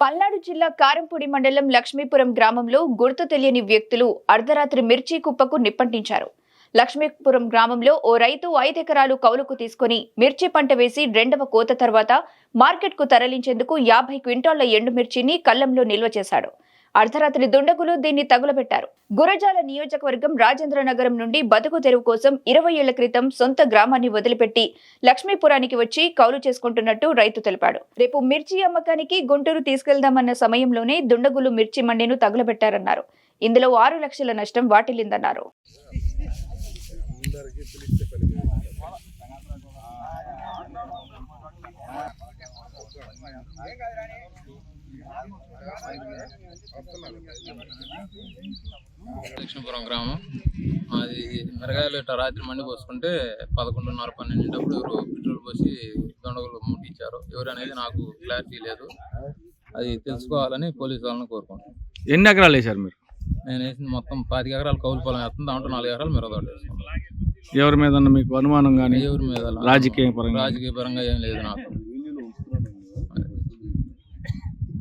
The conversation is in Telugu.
పల్నాడు జిల్లా కారంపూడి మండలం లక్ష్మీపురం గ్రామంలో గుర్తు తెలియని వ్యక్తులు అర్ధరాత్రి మిర్చి కుప్పకు నిప్పంటించారు. లక్ష్మీపురం గ్రామంలో ఓ రైతు ఐదెకరాలు కౌలుకు తీసుకుని మిర్చి పంట వేసి రెండవ కోత తర్వాత మార్కెట్కు తరలించేందుకు యాభై క్వింటాళ్ళ ఎండుమిర్చిని కళ్ళంలో నిల్వ చేశాడు. అర్ధరాత్రి దుండగులు దీన్ని తగులబెట్టారు గురజాల నియోజకవర్గం రాజేంద్ర నగరం నుండి బతుకు తెరువు కోసం ఇరవై ఏళ్ళ క్రితం సొంత గ్రామాన్ని వదిలిపెట్టి లక్ష్మీపురానికి వచ్చి కౌలు చేసుకుంటున్నట్టు రైతు తెలిపాడు రేపు మిర్చి అమ్మకానికి గుంటూరు తీసుకెళ్దామన్న సమయంలోనే దుండగులు మిర్చి మండిను తగులబెట్టారన్నారు ఇందులో ఆరు లక్షల నష్టం వాటిల్లిందన్నారు లక్ష్మీపురం గ్రామం. అది మిరగాయలు ఇట్లా రాత్రి మండి పోసుకుంటే పదకొండున్నర పన్నెండింటప్పుడు ఎవరు పెట్రోల్ పోసి దొండగులు ముట్టించారు. ఎవరు అనేది నాకు క్లారిటీ లేదు. అది తెలుసుకోవాలని పోలీసు వాళ్ళని కోరుకుంటున్నాను ఎన్ని ఎకరాలు వేశారు మీరు? నేను వేసింది మొత్తం పాతిక ఎకరాలు కౌలు పొలం వేస్తుంది. దాంట్లో నాలుగు ఎకరాలు మిరదోట వేసుకున్నాను ఎవరి మీద మీకు అనుమానం కానీ ఎవరి మీద రాజకీయ పరంగా? రాజకీయ పరంగా ఏం లేదు నాకు.